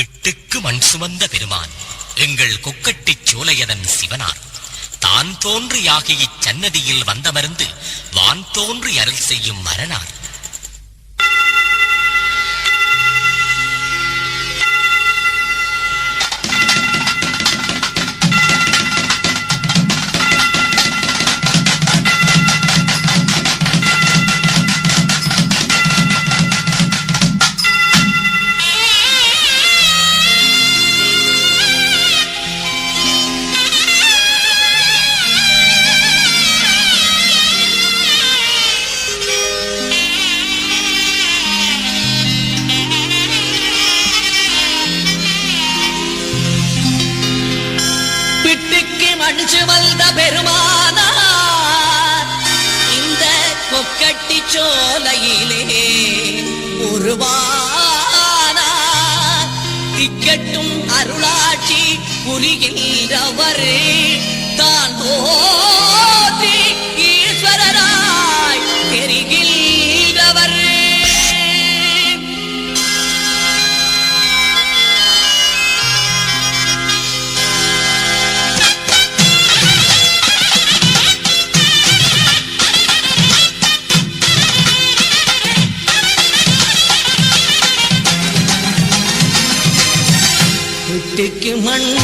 விட்டுக்கு மண் சுமந்த பெருமான் எங்கள் கொக்கட்டிச் சோலையதன் சிவனார். தான் தோன்றியாகி இச்சன்னதியில் வந்தமர்ந்து வான் தோன்றி அருள் செய்யும் மரணார். பிட்டுக்கு மஞ்சு வந்த பெருமானார் இந்த கொக்கட்டி சோலையிலே உருவானார் திக்கட்டும் அருளாட்சி புரிகின்றவர் தான் போற்றி மண்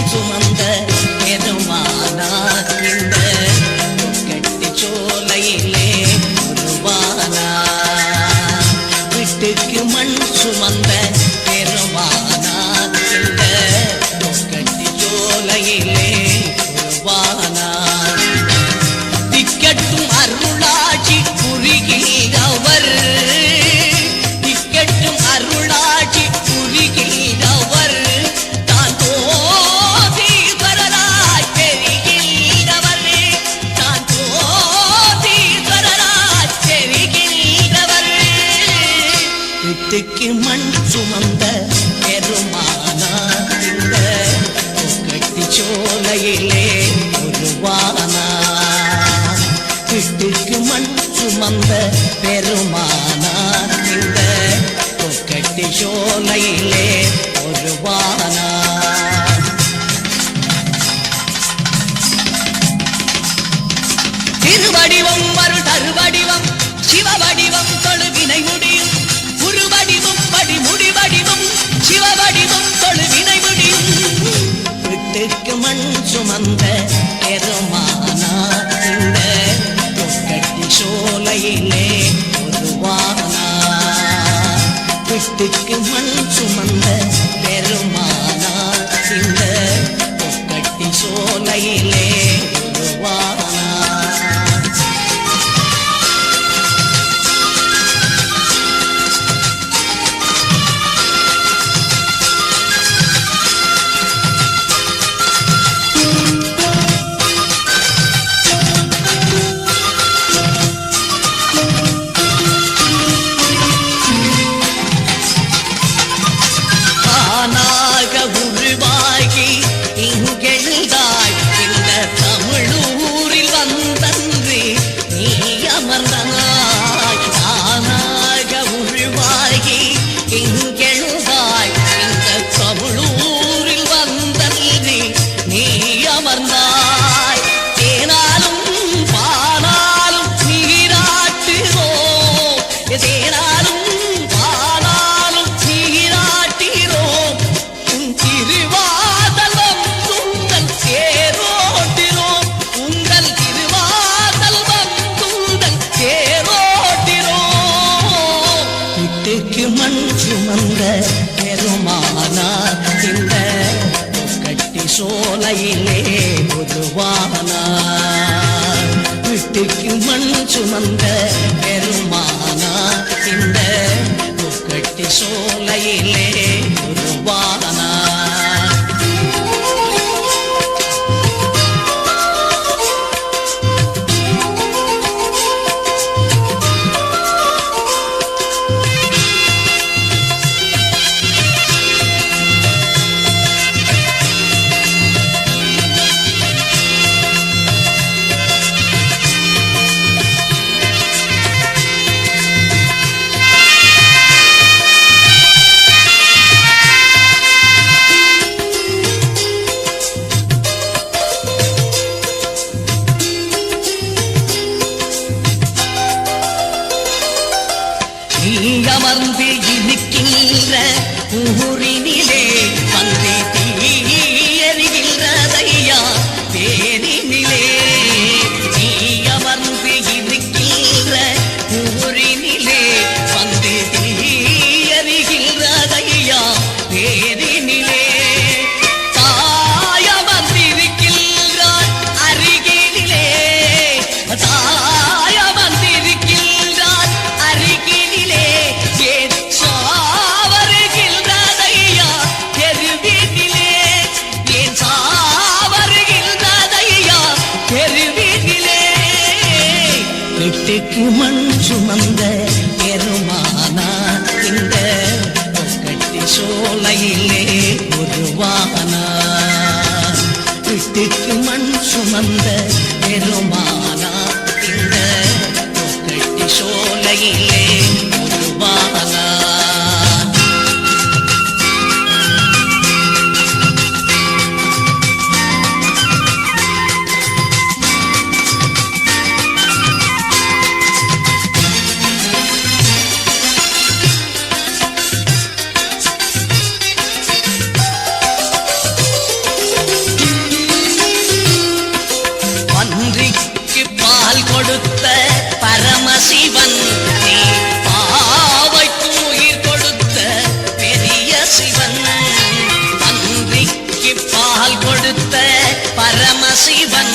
விட்டுக்கு மண் சுமந்த பெருமானார். இந்த கட்டி சோலையிலே ஒருவானார் திருவடிவம் வரும் சோலையிலே உருவானா விட்டுக்கு மண் சுமந்த பெருமா தேரோட்டிரோம் மண் சுமந்த பெருமானார் இந்த கட்டி சோலையிலே பொதுவானார். வீட்டுக்கு மண் சுமந்த பெருமானார் இந்த கட்டி சோலையிலே தேனிலே பந்தி தீயறிகின்றதையா தேனிலே நீ அமர்ந்து இருக்கின்ற ஊரினிலே பந்தி தீயறிகின்றதையா தேனிலே வெட்டுக்கு மண் சுமந்த பெருமானா இந்த கட்டி சோலையிலே உருவானா. வீட்டுக்கு மண் சுமந்த பெருமானா இந்த கட்டி சோலையிலே உருவானா. கொடுத்த பரமசிவன் நீ பாவைக்கு உயிர் கொடுத்த பெரிய சிவன். பன்றிக்கு பால் கொடுத்த பரமசிவன்